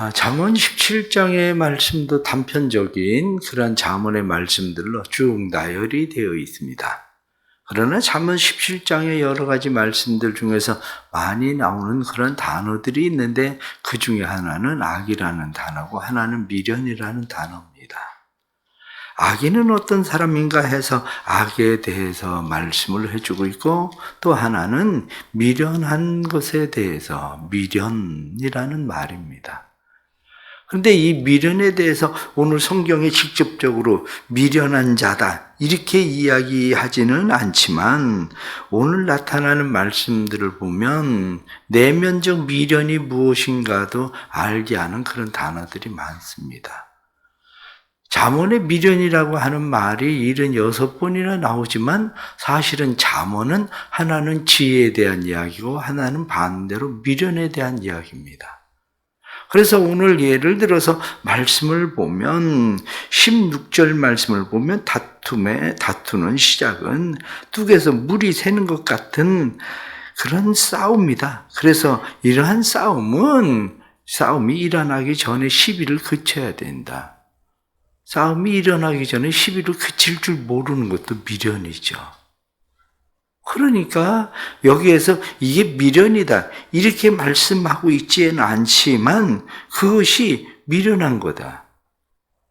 아, 잠언 17장의 말씀도 단편적인 그런 잠언의 말씀들로 쭉 나열이 되어 있습니다. 그러나 잠언 17장의 여러 가지 말씀들 중에서 많이 나오는 그런 단어들이 있는데 그 중에 하나는 악이라는 단어고 하나는 미련이라는 단어입니다. 악인은 어떤 사람인가 해서 악에 대해서 말씀을 해주고 있고 또 하나는 미련한 것에 대해서 미련이라는 말입니다. 그런데 이 미련에 대해서 오늘 성경에 직접적으로 미련한 자다 이렇게 이야기하지는 않지만 오늘 나타나는 말씀들을 보면 내면적 미련이 무엇인가도 알게 하는 그런 단어들이 많습니다. 잠언의 미련이라고 하는 말이 76번이나 나오지만 사실은 잠언은 하나는 지혜에 대한 이야기고 하나는 반대로 미련에 대한 이야기입니다. 그래서 오늘 예를 들어서 말씀을 보면 16절 말씀을 보면 다툼의 다투는 시작은 뚝에서 물이 새는 것 같은 그런 싸움이다. 그래서 이러한 싸움은 싸움이 일어나기 전에 시비를 그쳐야 된다. 싸움이 일어나기 전에 시비를 그칠 줄 모르는 것도 미련이죠. 그러니까 여기에서 이게 미련이다. 이렇게 말씀하고 있지는 않지만 그것이 미련한 거다.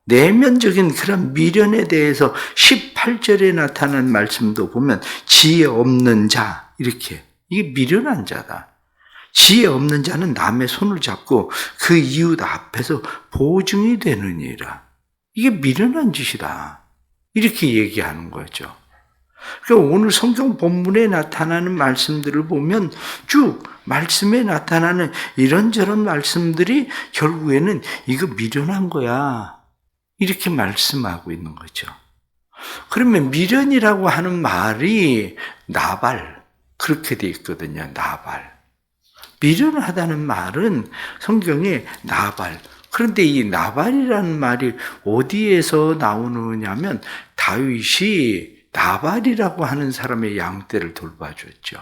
내면적인 그런 미련에 대해서 18절에 나타난 말씀도 보면 지혜 없는 자 이렇게 이게 미련한 자다. 지혜 없는 자는 남의 손을 잡고 그 이웃 앞에서 보증이 되느니라. 이게 미련한 짓이다. 이렇게 얘기하는 거죠. 그러니까 오늘 성경 본문에 나타나는 말씀들을 보면 쭉 말씀에 나타나는 이런저런 말씀들이 결국에는 이거 미련한 거야. 이렇게 말씀하고 있는 거죠. 그러면 미련이라고 하는 말이 나발. 그렇게 돼 있거든요. 나발. 미련하다는 말은 성경에 나발. 그런데 이 나발이라는 말이 어디에서 나오느냐면 다윗이 나발이라고 하는 사람의 양떼를 돌봐줬죠.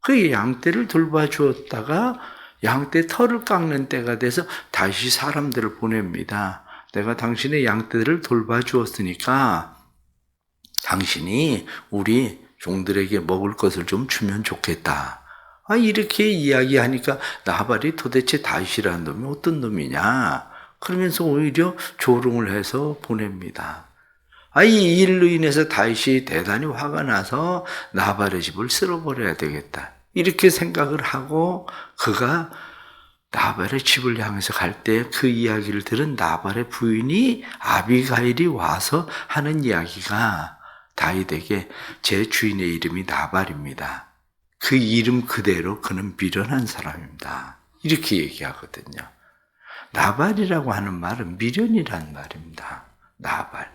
그 양떼를 돌봐주었다가 양떼 털을 깎는 때가 돼서 다시 사람들을 보냅니다. 내가 당신의 양떼를 돌봐주었으니까 당신이 우리 종들에게 먹을 것을 좀 주면 좋겠다. 아, 이렇게 이야기하니까 나발이 도대체 다윗이라는 놈이 어떤 놈이냐. 그러면서 오히려 조롱을 해서 보냅니다. 아, 이 일로 인해서 다윗이 대단히 화가 나서 나발의 집을 쓸어버려야 되겠다. 이렇게 생각을 하고 그가 나발의 집을 향해서 갈 때 그 이야기를 들은 나발의 부인이 아비가일이 와서 하는 이야기가 다윗에게 제 주인의 이름이 나발입니다. 그 이름 그대로 그는 미련한 사람입니다. 이렇게 얘기하거든요. 나발이라고 하는 말은 미련이란 말입니다. 나발.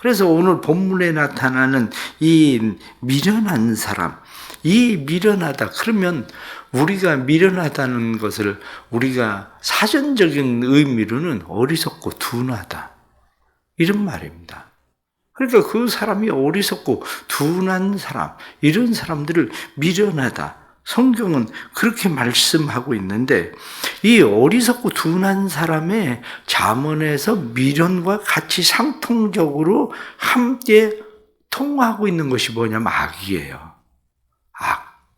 그래서 오늘 본문에 나타나는 이 미련한 사람, 이 미련하다. 그러면 우리가 미련하다는 것을 우리가 사전적인 의미로는 어리석고 둔하다. 이런 말입니다. 그러니까 그 사람이 어리석고 둔한 사람, 이런 사람들을 미련하다. 성경은 그렇게 말씀하고 있는데 이 어리석고 둔한 사람의 자문에서 미련과 같이 상통적으로 함께 통하고 있는 것이 뭐냐면 악이에요. 악.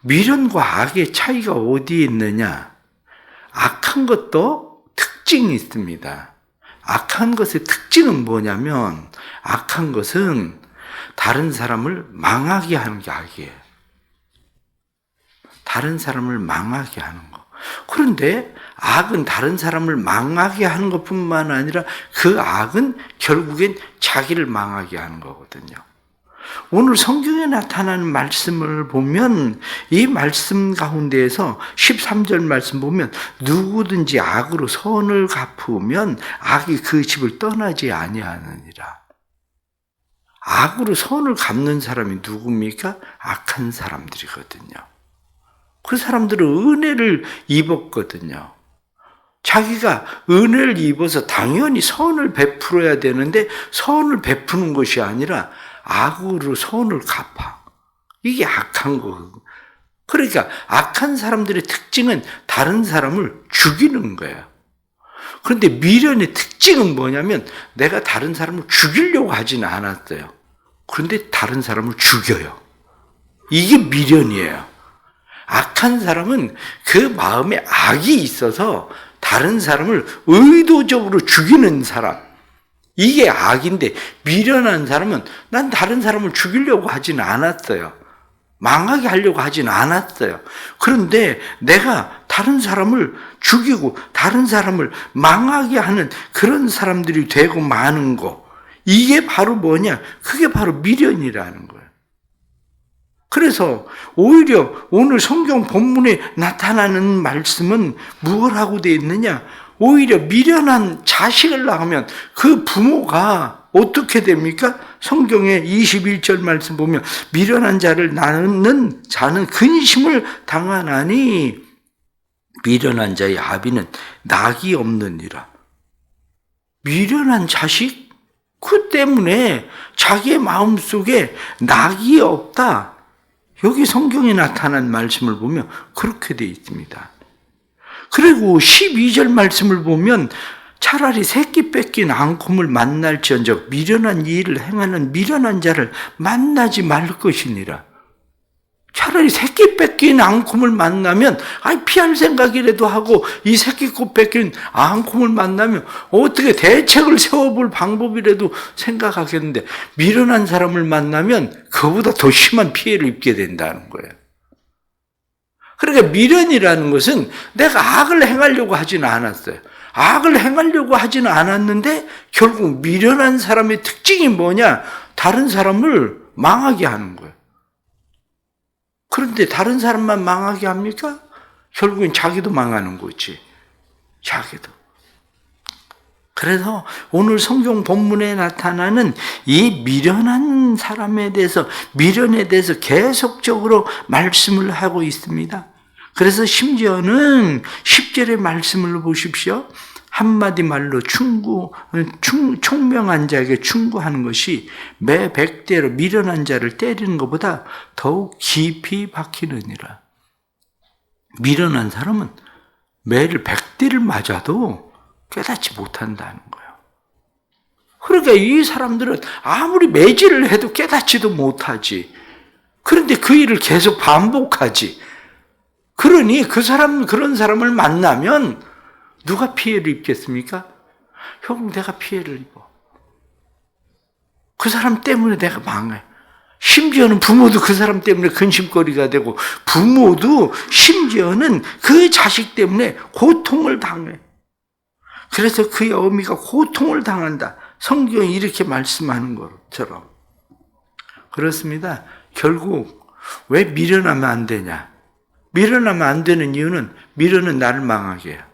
미련과 악의 차이가 어디에 있느냐? 악한 것도 특징이 있습니다. 악한 것의 특징은 뭐냐면 악한 것은 다른 사람을 망하게 하는 게 악이에요. 다른 사람을 망하게 하는 거. 그런데 악은 다른 사람을 망하게 하는 것 뿐만 아니라 그 악은 결국엔 자기를 망하게 하는 거거든요. 오늘 성경에 나타나는 말씀을 보면 이 말씀 가운데에서 13절 말씀 보면 누구든지 악으로 선을 갚으면 악이 그 집을 떠나지 아니하느니라. 악으로 선을 갚는 사람이 누굽니까? 악한 사람들이거든요. 그 사람들은 은혜를 입었거든요. 자기가 은혜를 입어서 당연히 선을 베풀어야 되는데 선을 베푸는 것이 아니라 악으로 선을 갚아. 이게 악한 거. 그러니까 악한 사람들의 특징은 다른 사람을 죽이는 거예요. 그런데 미련의 특징은 뭐냐면 내가 다른 사람을 죽이려고 하지는 않았어요. 그런데 다른 사람을 죽여요. 이게 미련이에요. 악한 사람은 그 마음에 악이 있어서 다른 사람을 의도적으로 죽이는 사람. 이게 악인데 미련한 사람은 난 다른 사람을 죽이려고 하지는 않았어요. 망하게 하려고 하진 않았어요. 그런데 내가 다른 사람을 죽이고 다른 사람을 망하게 하는 그런 사람들이 되고 마는 거. 이게 바로 뭐냐? 그게 바로 미련이라는 거예요. 그래서 오히려 오늘 성경 본문에 나타나는 말씀은 무엇 하고 되어 있느냐? 오히려 미련한 자식을 낳으면 그 부모가 어떻게 됩니까? 성경의 21절 말씀 보면 미련한 자를 낳는 자는 근심을 당하나니 미련한 자의 아비는 낙이 없느니라. 미련한 자식? 그 때문에 자기의 마음속에 낙이 없다. 여기 성경에 나타난 말씀을 보면 그렇게 되어 있습니다. 그리고 12절 말씀을 보면 차라리 새끼 뺏긴 앙콤을 만날지언정 미련한 일을 행하는 미련한 자를 만나지 말 것이니라. 차라리 새끼 뺏긴 앙콤을 만나면 아이 피할 생각이라도 하고 이 새끼 코 뺏긴 앙콤을 만나면 어떻게 대책을 세워볼 방법이라도 생각하겠는데 미련한 사람을 만나면 그보다 더 심한 피해를 입게 된다는 거예요. 그러니까 미련이라는 것은 내가 악을 행하려고 하지는 않았어요. 악을 행하려고 하지는 않았는데 결국 미련한 사람의 특징이 뭐냐? 다른 사람을 망하게 하는 거예요. 그런데 다른 사람만 망하게 합니까? 결국엔 자기도 망하는 거지. 자기도. 그래서 오늘 성경 본문에 나타나는 이 미련한 사람에 대해서, 미련에 대해서 계속적으로 말씀을 하고 있습니다. 그래서 심지어는 10절의 말씀을 보십시오. 한마디 말로 충구, 충, 총명한 자에게 충고하는 것이 매 백대로 미련한 자를 때리는 것보다 더욱 깊이 박히느니라. 미련한 사람은 매를 백대를 맞아도 깨닫지 못한다는 거예요. 그러니까 이 사람들은 아무리 매질을 해도 깨닫지도 못하지. 그런데 그 일을 계속 반복하지. 그러니 그 사람, 그런 사람을 만나면 누가 피해를 입겠습니까? 형, 내가 피해를 입어. 그 사람 때문에 내가 망해. 심지어는 부모도 그 사람 때문에 근심거리가 되고, 부모도 심지어는 그 자식 때문에 고통을 당해. 그래서 그의 어미가 고통을 당한다. 성경이 이렇게 말씀하는 것처럼. 그렇습니다. 결국, 왜 미련하면 안 되냐? 미련하면 안 되는 이유는 미련은 나를 망하게 해요.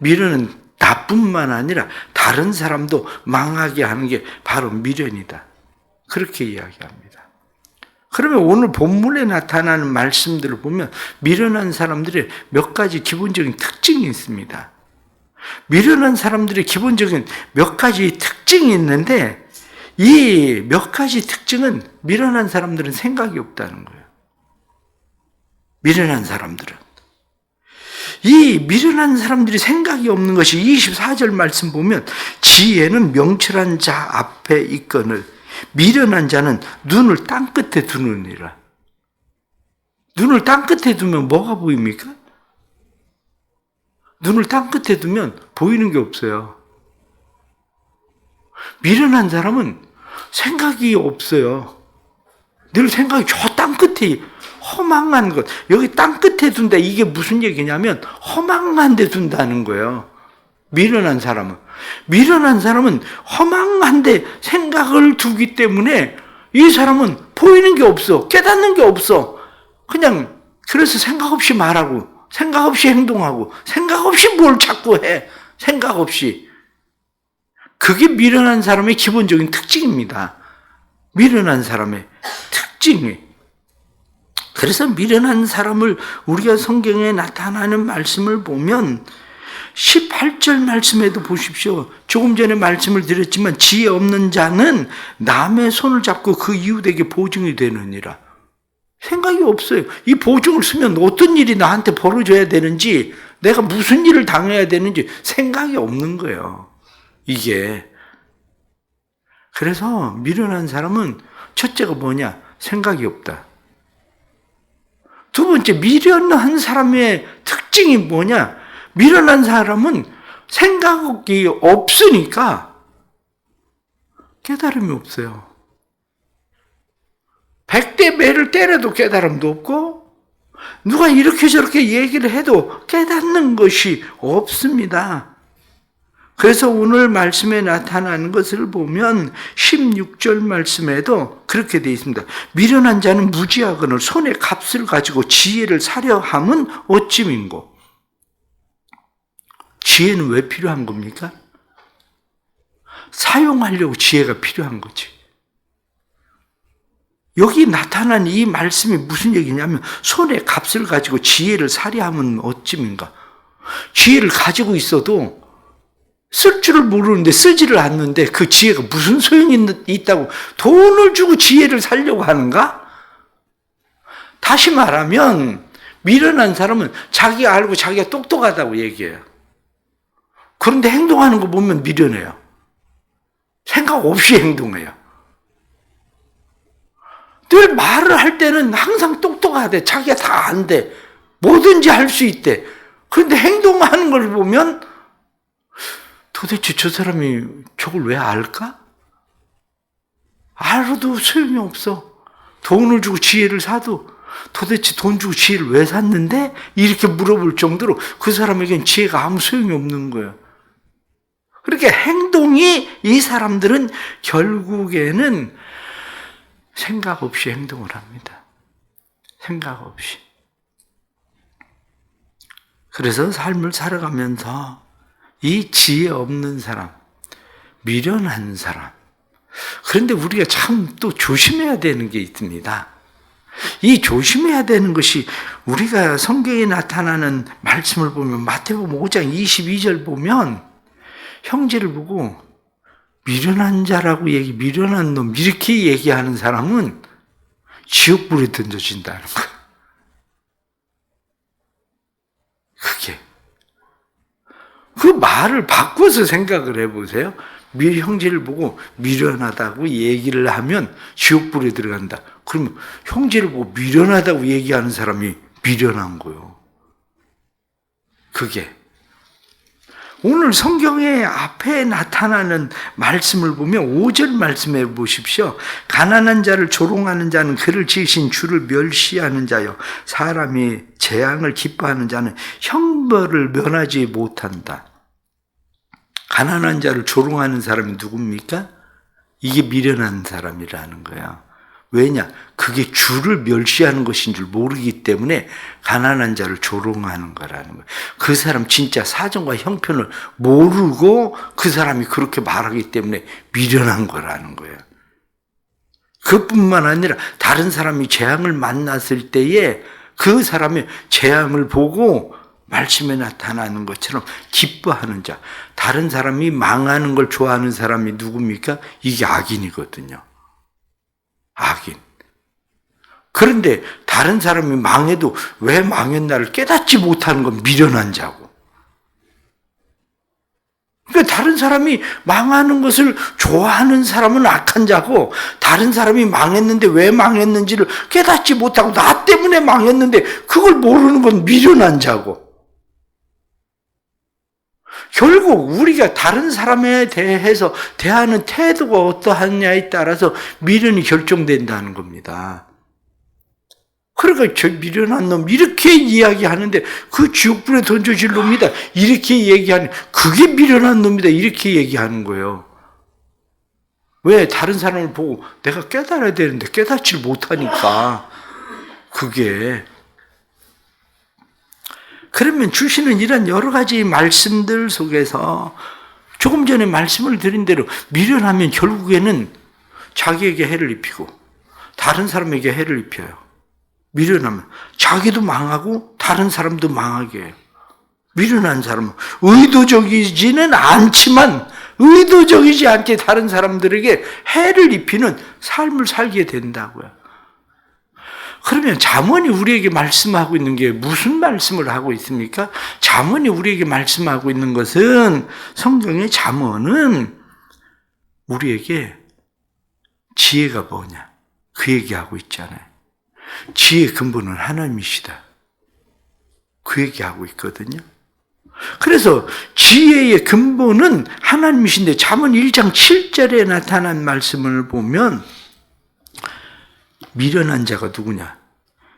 미련은 나뿐만 아니라 다른 사람도 망하게 하는 게 바로 미련이다. 그렇게 이야기합니다. 그러면 오늘 본문에 나타나는 말씀들을 보면 미련한 사람들의 몇 가지 기본적인 특징이 있습니다. 미련한 사람들의 기본적인 몇 가지 특징이 있는데 이 몇 가지 특징은 미련한 사람들은 생각이 없다는 거예요. 미련한 사람들은. 이 미련한 사람들이 생각이 없는 것이 24절 말씀 보면 지혜는 명철한 자 앞에 있거늘 미련한 자는 눈을 땅 끝에 두느니라. 눈을 땅 끝에 두면 뭐가 보입니까? 눈을 땅 끝에 두면 보이는 게 없어요. 미련한 사람은 생각이 없어요. 늘 생각이 저 땅 끝에 허망한 것. 여기 땅 끝에 둔다. 이게 무슨 얘기냐면 허망한 데 둔다는 거예요. 미련한 사람은. 미련한 사람은 허망한 데 생각을 두기 때문에 이 사람은 보이는 게 없어. 깨닫는 게 없어. 그냥 그래서 생각 없이 말하고 생각 없이 행동하고 생각 없이 뭘 자꾸 해. 생각 없이. 그게 미련한 사람의 기본적인 특징입니다. 미련한 사람의 특징이. 그래서 미련한 사람을 우리가 성경에 나타나는 말씀을 보면 18절 말씀에도 보십시오. 조금 전에 말씀을 드렸지만 지혜 없는 자는 남의 손을 잡고 그 이웃에게 보증이 되느니라. 생각이 없어요. 이 보증을 쓰면 어떤 일이 나한테 벌어져야 되는지, 내가 무슨 일을 당해야 되는지 생각이 없는 거예요. 이게. 그래서 미련한 사람은 첫째가 뭐냐? 생각이 없다. 두 번째, 미련한 사람의 특징이 뭐냐? 미련한 사람은 생각이 없으니까 깨달음이 없어요. 백대 매를 때려도 깨달음도 없고, 누가 이렇게 저렇게 얘기를 해도 깨닫는 것이 없습니다. 그래서 오늘 말씀에 나타나는 것을 보면 16절 말씀에도 그렇게 되어 있습니다. 미련한 자는 무지하거늘 손에 값을 가지고 지혜를 사려 함은 어찌민고. 지혜는 왜 필요한 겁니까? 사용하려고 지혜가 필요한 거지. 여기 나타난 이 말씀이 무슨 얘기냐면 손에 값을 가지고 지혜를 사려 하면 어찌민가. 지혜를 가지고 있어도 쓸 줄을 모르는데 쓰지를 않는데 그 지혜가 무슨 소용이 있다고 돈을 주고 지혜를 살려고 하는가? 다시 말하면 미련한 사람은 자기가 알고 자기가 똑똑하다고 얘기해요. 그런데 행동하는 거 보면 미련해요. 생각 없이 행동해요. 늘 말을 할 때는 항상 똑똑하대. 자기가 다 안돼. 뭐든지 할 수 있대. 그런데 행동하는 걸 보면 도대체 저 사람이 저걸 왜 알까? 알아도 소용이 없어. 돈을 주고 지혜를 사도 도대체 돈 주고 지혜를 왜 샀는데? 이렇게 물어볼 정도로 그 사람에겐 지혜가 아무 소용이 없는 거예요. 그렇게 행동이 이 사람들은 결국에는 생각 없이 행동을 합니다. 생각 없이. 그래서 삶을 살아가면서 이 지혜 없는 사람, 미련한 사람. 그런데 우리가 참 또 조심해야 되는 게 있습니다. 이 조심해야 되는 것이 우리가 성경에 나타나는 말씀을 보면 마태복음 5장 22절 보면 형제를 보고 미련한 자라고 얘기, 미련한 놈 이렇게 얘기하는 사람은 지옥불에 던져진다는 거. 그게 그 말을 바꿔서 생각을 해보세요. 미 형제를 보고 미련하다고 얘기를 하면 지옥불에 들어간다. 그러면 형제를 보고 미련하다고 얘기하는 사람이 미련한 거요. 그게 오늘 성경의 앞에 나타나는 말씀을 보면 5절 말씀해 보십시오. 가난한 자를 조롱하는 자는 그를 지으신 주를 멸시하는 자요. 사람이 재앙을 기뻐하는 자는 형벌을 면하지 못한다. 가난한 자를 조롱하는 사람이 누굽니까? 이게 미련한 사람이라는 거야. 왜냐? 그게 주를 멸시하는 것인 줄 모르기 때문에 가난한 자를 조롱하는 거라는 거예요. 그 사람 진짜 사정과 형편을 모르고 그 사람이 그렇게 말하기 때문에 미련한 거라는 거예요. 그뿐만 아니라 다른 사람이 재앙을 만났을 때에 그 사람의 재앙을 보고 말씀에 나타나는 것처럼 기뻐하는 자. 다른 사람이 망하는 걸 좋아하는 사람이 누굽니까? 이게 악인이거든요. 악인. 그런데 다른 사람이 망해도 왜 망했나를 깨닫지 못하는 건 미련한 자고. 그러니까 다른 사람이 망하는 것을 좋아하는 사람은 악한 자고 다른 사람이 망했는데 왜 망했는지를 깨닫지 못하고 나 때문에 망했는데 그걸 모르는 건 미련한 자고. 결국 우리가 다른 사람에 대해서 대하는 태도가 어떠하냐에 따라서 미련이 결정된다는 겁니다. 그러니까 저 미련한 놈 이렇게 이야기하는데 그 지옥불에 던져질 놈이다 이렇게 얘기하는 그게 미련한 놈이다 이렇게 얘기하는 거예요. 왜 다른 사람을 보고 내가 깨달아야 되는데 깨닫지 못하니까 그게 그러면 주시는 이런 여러 가지 말씀들 속에서 조금 전에 말씀을 드린 대로 미련하면 결국에는 자기에게 해를 입히고 다른 사람에게 해를 입혀요. 미련하면 자기도 망하고 다른 사람도 망하게 해요. 미련한 사람은 의도적이지는 않지만 의도적이지 않게 다른 사람들에게 해를 입히는 삶을 살게 된다고요. 그러면 잠언이 우리에게 말씀하고 있는 게 무슨 말씀을 하고 있습니까? 잠언이 우리에게 말씀하고 있는 것은 성경의 잠언은 우리에게 지혜가 뭐냐? 그 얘기하고 있잖아요. 지혜의 근본은 하나님이시다. 그 얘기하고 있거든요. 그래서 지혜의 근본은 하나님이신데 잠언 1장 7절에 나타난 말씀을 보면 미련한 자가 누구냐?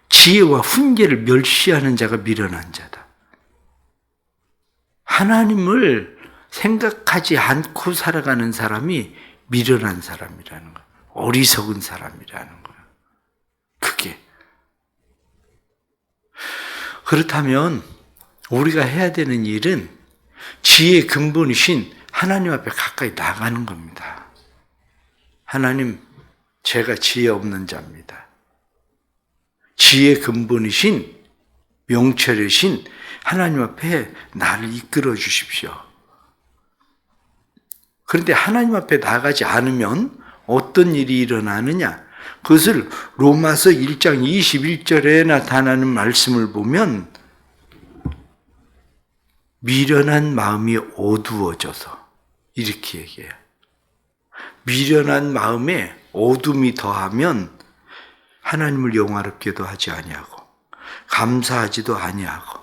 지혜와 훈계를 멸시하는 자가 미련한 자다. 하나님을 생각하지 않고 살아가는 사람이 미련한 사람이라는 거야. 어리석은 사람이라는 거야. 그게. 그렇다면 우리가 해야 되는 일은 지혜의 근본이신 하나님 앞에 가까이 나가는 겁니다. 하나님, 제가 지혜 없는 자입니다. 지혜 근본이신 명철이신 하나님 앞에 나를 이끌어 주십시오. 그런데 하나님 앞에 나가지 않으면 어떤 일이 일어나느냐? 그것을 로마서 1장 21절에 나타나는 말씀을 보면 미련한 마음이 어두워져서 이렇게 얘기해요. 미련한 마음에 어둠이 더하면 하나님을 영화롭게도 하지 아니하고 감사하지도 아니하고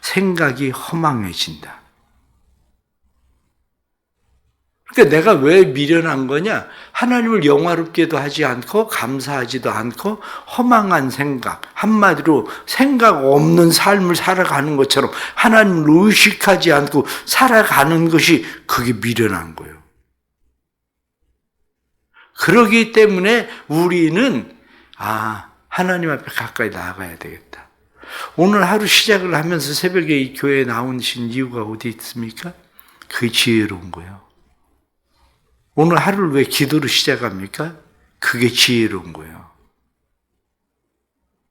생각이 허망해진다. 그러니까 내가 왜 미련한 거냐? 하나님을 영화롭게도 하지 않고 감사하지도 않고 허망한 생각, 한마디로 생각 없는 삶을 살아가는 것처럼 하나님을 의식하지 않고 살아가는 것이 그게 미련한 거예요. 그러기 때문에 우리는 아, 하나님 앞에 가까이 나아가야 되겠다. 오늘 하루 시작을 하면서 새벽에 이 교회에 나오신 이유가 어디 있습니까? 그게 지혜로운 거예요. 오늘 하루를 왜 기도로 시작합니까? 그게 지혜로운 거예요.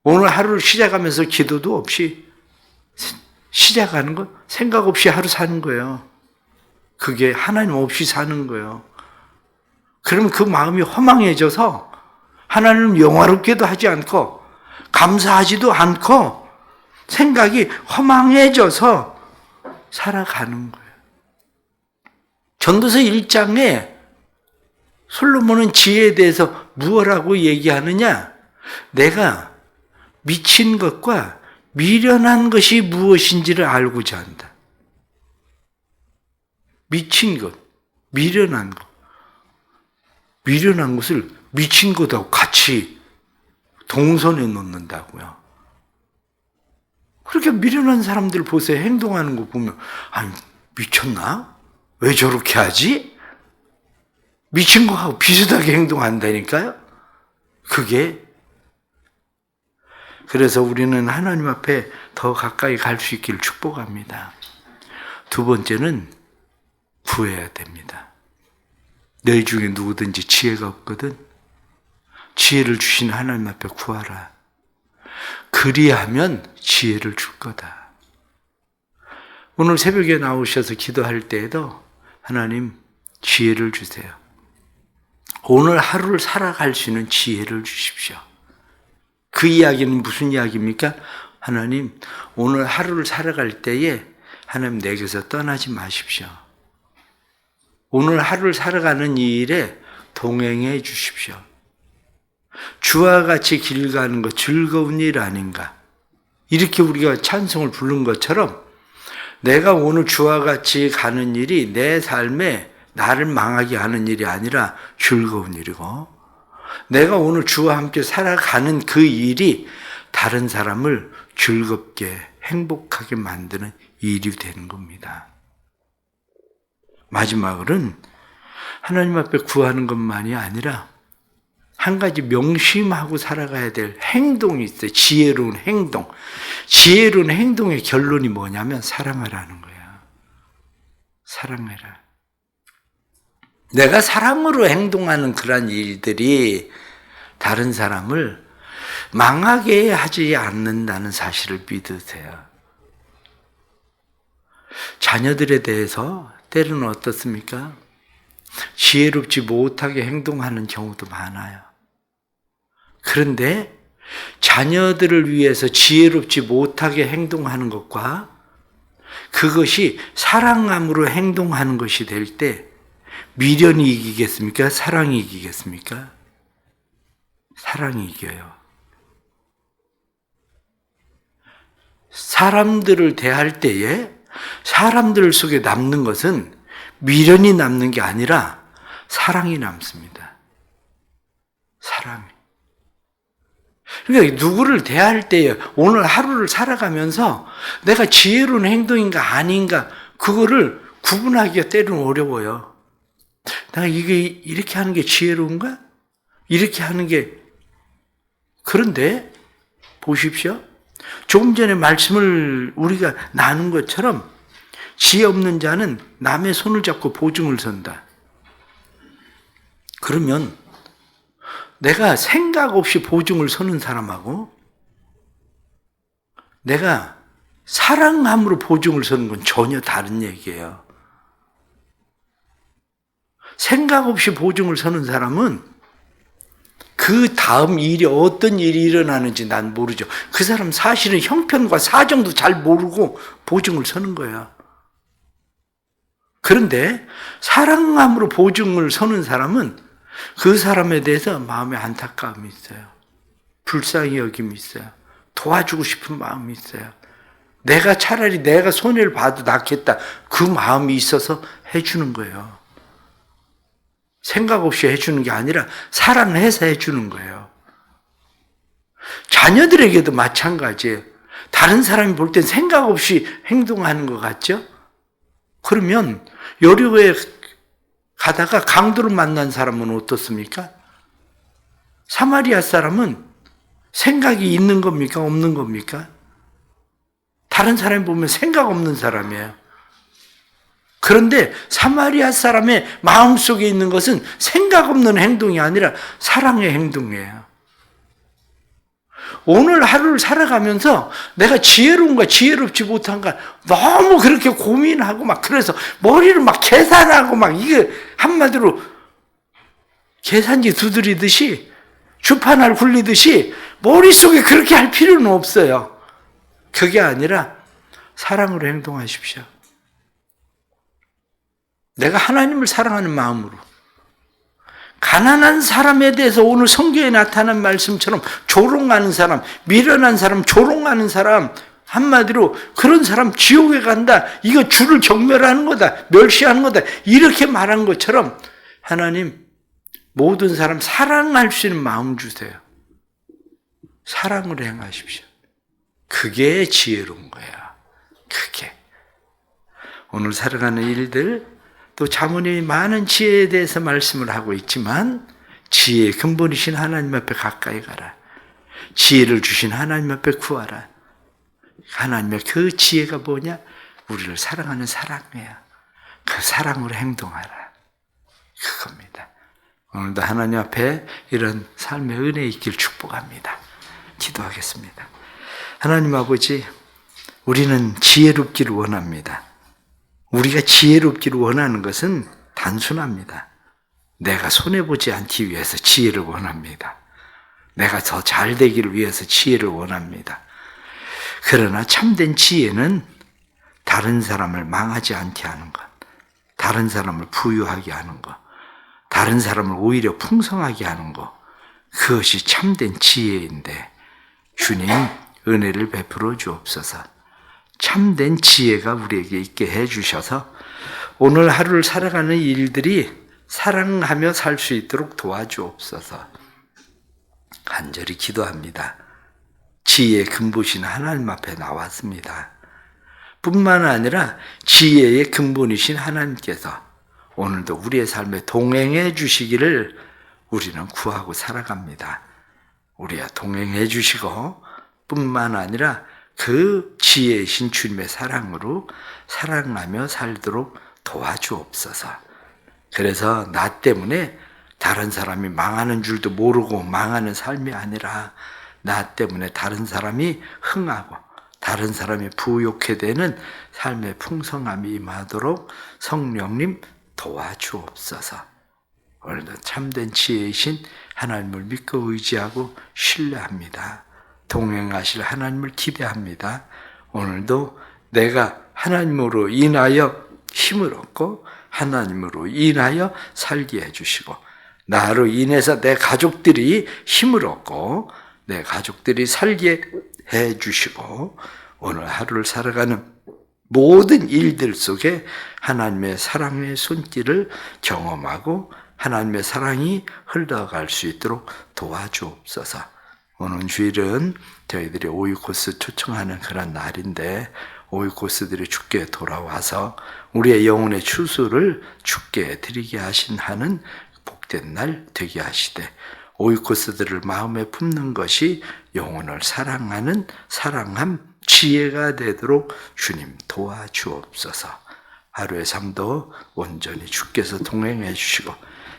오늘 하루를 시작하면서 기도도 없이 시작하는 거 생각 없이 하루 사는 거예요. 그게 하나님 없이 사는 거예요. 그러면 그 마음이 허망해져서 하나님을 영화롭게도 하지 않고 감사하지도 않고 생각이 허망해져서 살아가는 거예요. 전도서 1장에 솔로몬은 지혜에 대해서 무엇라고 얘기하느냐? 내가 미친 것과 미련한 것이 무엇인지를 알고자 한다. 미친 것, 미련한 것. 미련한 것을 미친 것하고 같이 동선에 놓는다고요. 그렇게 미련한 사람들 보세요. 행동하는 거 보면, 아니, 미쳤나? 왜 저렇게 하지? 미친 거하고 비슷하게 행동한다니까요? 그게. 그래서 우리는 하나님 앞에 더 가까이 갈 수 있기를 축복합니다. 두 번째는 구해야 됩니다. 너희 중에 누구든지 지혜가 없거든. 지혜를 주신 하나님 앞에 구하라. 그리하면 지혜를 줄 거다. 오늘 새벽에 나오셔서 기도할 때에도 하나님 지혜를 주세요. 오늘 하루를 살아갈 수 있는 지혜를 주십시오. 그 이야기는 무슨 이야기입니까? 하나님, 오늘 하루를 살아갈 때에 하나님 내게서 떠나지 마십시오. 오늘 하루를 살아가는 이 일에 동행해 주십시오. 주와 같이 길 가는 것 즐거운 일 아닌가? 이렇게 우리가 찬송을 부른 것처럼 내가 오늘 주와 같이 가는 일이 내 삶에 나를 망하게 하는 일이 아니라 즐거운 일이고 내가 오늘 주와 함께 살아가는 그 일이 다른 사람을 즐겁게 행복하게 만드는 일이 되는 겁니다. 마지막으로는 하나님 앞에 구하는 것만이 아니라 한 가지 명심하고 살아가야 될 행동이 있어요. 지혜로운 행동. 지혜로운 행동의 결론이 뭐냐면 사랑하라는 거야. 사랑해라. 내가 사랑으로 행동하는 그런 일들이 다른 사람을 망하게 하지 않는다는 사실을 믿으세요. 자녀들에 대해서 때로는 어떻습니까? 지혜롭지 못하게 행동하는 경우도 많아요. 그런데 자녀들을 위해서 지혜롭지 못하게 행동하는 것과 그것이 사랑함으로 행동하는 것이 될 때 미련이 이기겠습니까? 사랑이 이기겠습니까? 사랑이 이겨요. 사람들을 대할 때에 사람들 속에 남는 것은 미련이 남는 게 아니라 사랑이 남습니다. 사랑이. 그러니까 누구를 대할 때에 오늘 하루를 살아가면서 내가 지혜로운 행동인가 아닌가 그거를 구분하기가 때로는 어려워요. 내가 이게 이렇게 하는 게 지혜로운가? 이렇게 하는 게 그런데 보십시오. 조금 전에 말씀을 우리가 나눈 것처럼 지혜 없는 자는 남의 손을 잡고 보증을 선다. 그러면 내가 생각 없이 보증을 서는 사람하고 내가 사랑함으로 보증을 서는 건 전혀 다른 얘기예요. 생각 없이 보증을 서는 사람은 그 다음 일이 어떤 일이 일어나는지 난 모르죠. 그 사람 사실은 형편과 사정도 잘 모르고 보증을 서는 거야. 그런데 사랑함으로 보증을 서는 사람은 그 사람에 대해서 마음에 안타까움이 있어요. 불쌍히 여김이 있어요. 도와주고 싶은 마음이 있어요. 내가 차라리 내가 손해를 봐도 낫겠다. 그 마음이 있어서 해주는 거예요. 생각 없이 해주는 게 아니라 사랑해서 해주는 거예요. 자녀들에게도 마찬가지예요. 다른 사람이 볼 땐 생각 없이 행동하는 것 같죠? 그러면 여리고에 가다가 강도를 만난 사람은 어떻습니까? 사마리아 사람은 생각이 있는 겁니까? 없는 겁니까? 다른 사람이 보면 생각 없는 사람이에요. 그런데 사마리아 사람의 마음속에 있는 것은 생각 없는 행동이 아니라 사랑의 행동이에요. 오늘 하루를 살아가면서 내가 지혜로운가 지혜롭지 못한가 너무 그렇게 고민하고 막 그래서 머리를 막 계산하고 막 이게 한마디로 계산기 두드리듯이 주판을 굴리듯이 머릿속에 그렇게 할 필요는 없어요. 그게 아니라 사랑으로 행동하십시오. 내가 하나님을 사랑하는 마음으로 가난한 사람에 대해서 오늘 성경에 나타난 말씀처럼 조롱하는 사람, 미련한 사람, 조롱하는 사람, 한마디로 그런 사람 지옥에 간다. 이거 주를 경멸하는 거다. 멸시하는 거다. 이렇게 말한 것처럼 하나님 모든 사람 사랑할 수 있는 마음 주세요. 사랑으로 행하십시오. 그게 지혜로운 거야. 그게. 오늘 살아가는 일들 또 자문이 많은 지혜에 대해서 말씀을 하고 있지만 지혜의 근본이신 하나님 앞에 가까이 가라. 지혜를 주신 하나님 앞에 구하라. 하나님의 그 지혜가 뭐냐? 우리를 사랑하는 사랑이야. 그 사랑으로 행동하라. 그겁니다. 오늘도 하나님 앞에 이런 삶의 은혜 있길 축복합니다. 기도하겠습니다. 하나님 아버지, 우리는 지혜롭기를 원합니다. 우리가 지혜롭기를 원하는 것은 단순합니다. 내가 손해보지 않기 위해서 지혜를 원합니다. 내가 더 잘 되기를 위해서 지혜를 원합니다. 그러나 참된 지혜는 다른 사람을 망하지 않게 하는 것, 다른 사람을 부유하게 하는 것, 다른 사람을 오히려 풍성하게 하는 것, 그것이 참된 지혜인데, 주님, 은혜를 베풀어 주옵소서. 참된 지혜가 우리에게 있게 해 주셔서 오늘 하루를 살아가는 일들이 사랑하며 살 수 있도록 도와주옵소서. 간절히 기도합니다. 지혜의 근본이신 하나님 앞에 나왔습니다. 뿐만 아니라 지혜의 근본이신 하나님께서 오늘도 우리의 삶에 동행해 주시기를 우리는 구하고 살아갑니다. 우리와 동행해 주시고 뿐만 아니라 그 지혜이신 주님의 사랑으로 사랑하며 살도록 도와주옵소서. 그래서 나 때문에 다른 사람이 망하는 줄도 모르고 망하는 삶이 아니라 나 때문에 다른 사람이 흥하고 다른 사람이 부욕해 되는 삶의 풍성함이 임하도록 성령님 도와주옵소서. 오늘도 참된 지혜이신 하나님을 믿고 의지하고 신뢰합니다. 동행하실 하나님을 기대합니다. 오늘도 내가 하나님으로 인하여 힘을 얻고 하나님으로 인하여 살게 해주시고 나로 인해서 내 가족들이 힘을 얻고 내 가족들이 살게 해주시고 오늘 하루를 살아가는 모든 일들 속에 하나님의 사랑의 손길을 경험하고 하나님의 사랑이 흘러갈 수 있도록 도와주옵소서. 오늘 주일은 저희들이 오이코스 초청하는 그런 날인데 오이코스들이 죽게 돌아와서 우리의 영혼의 추수를 죽게 드리게 하신 하는 복된 날 되게 하시되 오이코스들을 마음에 품는 것이 영혼을 사랑하는 사랑함 지혜가 되도록 주님 도와주옵소서. 하루의 삶도 온전히 주께서 동행해 주시고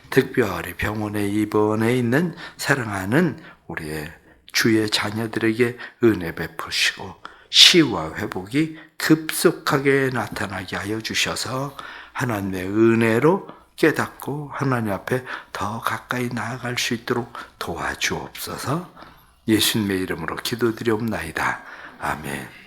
특별히 병원에 입원해 있는 사랑하는 우리의 주의 자녀들에게 은혜 베푸시고 시와 회복이 급속하게 나타나게 하여 주셔서 하나님의 은혜로 깨닫고 하나님 앞에 더 가까이 나아갈 수 있도록 도와주옵소서 예수님의 이름으로 기도드리옵나이다. 아멘.